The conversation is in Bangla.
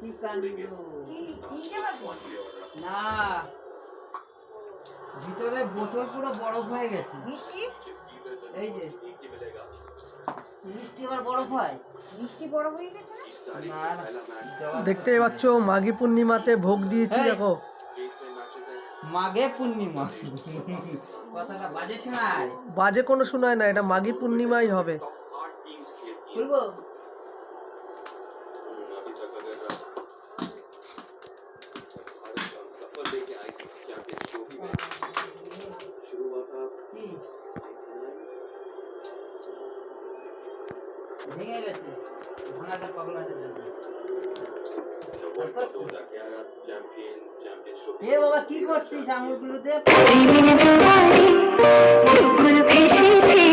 কি না। ভিতরে বোতল পুরো বরফ হয়ে গেছে। মিষ্টি? এই যে। মিষ্টি আবার বরফ হয়? মিষ্টি হয়ে গেছে দেখতে পাচ্ছ মাঘী পূর্ণিমাতে ভোগ দিয়েছি দেখো। মাঘে পূর্ণিমা। কথাটা বাজে শোনায়। বাজে কোনো শোনায় না এটা মাঘী পূর্ণিমাই হবে। বলব ভেঙে গেছে ভাঙাটা পাগলাটে যাবে এ বাবা কি করছিস আঙুলগুলোতে ভেসেছি